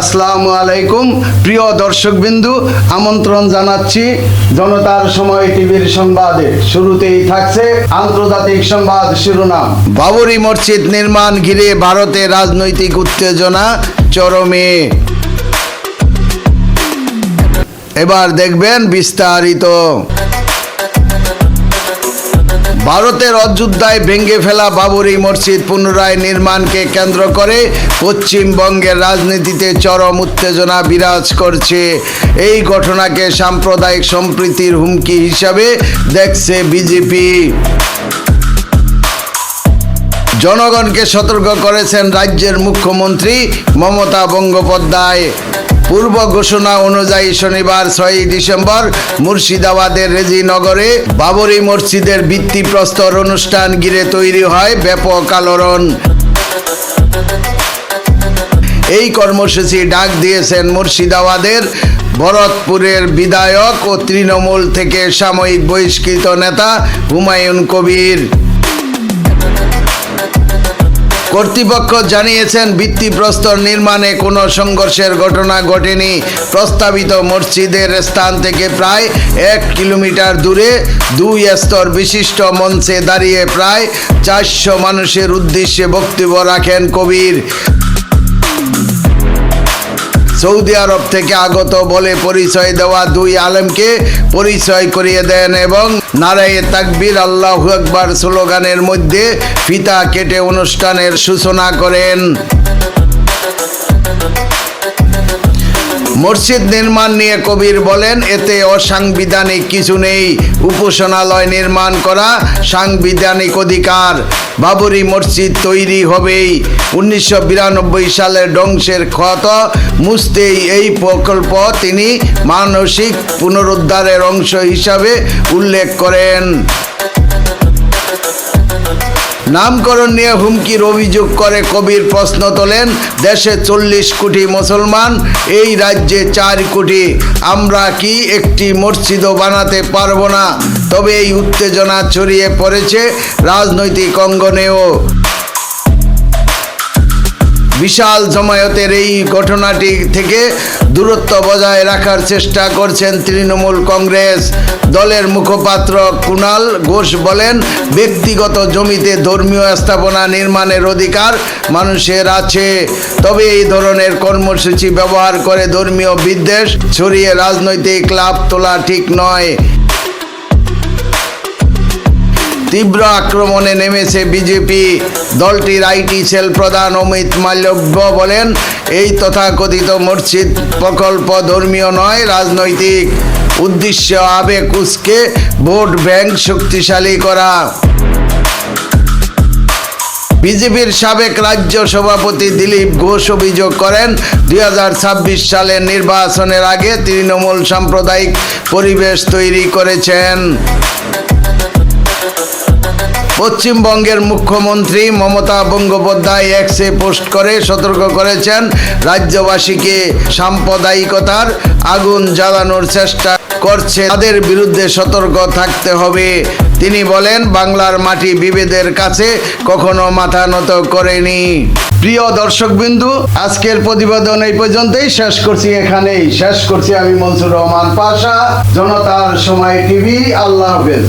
আসসালামু আলাইকুম। প্রিয় দর্শকবিন্দু, আমন্ত্রণ জানাচ্ছি জনতার সময় টিভির সংবাদে। শুরুতেই থাকছে আন্তর্জাতিক সংবাদ শিরোনাম। বাবরি মসজিদ নির্মাণ ঘিরে ভারতে রাজনৈতিক উত্তেজনা চরমে। এবার দেখবেন বিস্তারিত। ভারতের অযোধ্যায় ভেঙে ফেলা বাবরি মসজিদ পুনরায় নির্মাণকে কেন্দ্র করে পশ্চিমবঙ্গের রাজনীতিতে চরম উত্তেজনা বিরাজ করছে। এই ঘটনাকে সাম্প্রদায়িক সম্প্রীতির হুমকি হিসাবে দেখছে বিজেপি। জনগণকে সতর্ক করেছেন রাজ্যের মুখ্যমন্ত্রী মমতা বন্দ্যোপাধ্যায়। পূর্ব ঘোষণা অনুযায়ী শনিবার ছয়ই ডিসেম্বর মুর্শিদাবাদের রেজিনগরে বাবরি মসজিদের ভিত্তিপ্রস্তর অনুষ্ঠান ঘিরে তৈরি হয় ব্যাপক আলোড়ন। এই কর্মসূচি ডাক দিয়েছেন মুর্শিদাবাদের ভরতপুরের বিধায়ক ও তৃণমূল থেকে সাময়িক বহিষ্কৃত নেতা হুমায়ুন কবির। কর্তৃপক্ষ জানিয়েছেন, ভিত্তিপ্রস্তর নির্মাণে কোনো সংঘর্ষের ঘটনা ঘটেনি। প্রস্তাবিত মসজিদের স্থান থেকে প্রায় এক কিলোমিটার দূরে দুই স্তর বিশিষ্ট মঞ্চে দাঁড়িয়ে প্রায় চারশো মানুষের উদ্দেশ্যে বক্তব্য রাখেন কবির। সৌদি আরব থেকে আগত বলে পরিচয় দেওয়া দুই আলেমকে পরিচয় করিয়ে দেন এবং নারায়ে তাকবির আল্লাহ আকবার স্লোগানের মধ্যে ফিতা কেটে অনুষ্ঠানের সূচনা করেন। মসজিদ নির্মাণ নিয়ে কবির বলেন, এতে অসাংবিধানিক কিছু নেই। উপাসনালয় নির্মাণ করা সাংবিধানিক অধিকার। বাবরি মসজিদ তৈরি হবেই। উনিশশো সালের ধ্বংসের ক্ষত মুছতেই এই প্রকল্প তিনি মানসিক পুনরুদ্ধারের অংশ হিসাবে উল্লেখ করেন। নামকরণ নিয়ে হুমকির অভিযোগ করে কবির প্রশ্ন তোলেন, দেশে চল্লিশ কোটি মুসলমান, এই রাজ্যে চার কোটি। আমরা কি একটি মসজিদও বানাতে পারব না? তবে এই উত্তেজনা ছড়িয়ে পড়েছে রাজনৈতিক অঙ্গনেও। বিশাল জমায়েতের এই ঘটনাটি থেকে দূরত্ব বজায় রাখার চেষ্টা করছেন তৃণমূল কংগ্রেস। দলের মুখপাত্র কুণাল ঘোষ বলেন, ব্যক্তিগত জমিতে ধর্মীয় স্থাপনা নির্মাণের অধিকার মানুষের আছে। তবে এই ধরনের কর্মসূচি ব্যবহার করে ধর্মীয় বিদ্বেষ ছড়িয়ে রাজনৈতিক লাভ তোলা ঠিক নয়। তীব্র আক্রমণে নেমেছে বিজেপি। দলটির আইটি সেল প্রধান অমিত মাল্যব্য বলেন, এই তথাকথিত মসজিদ প্রকল্প ধর্মীয় নয়, রাজনৈতিক উদ্দেশ্য আবেগ উস্কে ভোট ব্যাংক শক্তিশালী করা। বিজেপির সাবেক রাজ্য সভাপতি দিলীপ ঘোষ অভিযোগ করেন দু হাজার ছাব্বিশ সালের নির্বাচনের আগে তৃণমূল সাম্প্রদায়িক পরিবেশ তৈরি করেছেন। পশ্চিমবঙ্গের মুখ্যমন্ত্রী মমতা বন্দ্যোপাধ্যায় এক্সে পোস্ট করে সতর্ক করেছেন, রাজ্যবাসীকে সাম্প্রদায়িকতার আগুন জ্বালানোর চেষ্টা করছে। তাদের বিরুদ্ধে সতর্ক থাকতে হবে। তিনি বলেন, বাংলার মাটি বিভেদের কাছে কখনো মাথা নত করেনি। প্রিয় দর্শকবিন্দু, আজকের প্রতিবেদন এই পর্যন্তই। শেষ করছি এখানেই। শেষ করছি আমি মনসুর রহমান পাশা, জনতার সময় টিভি। আল্লাহ হাফেজ।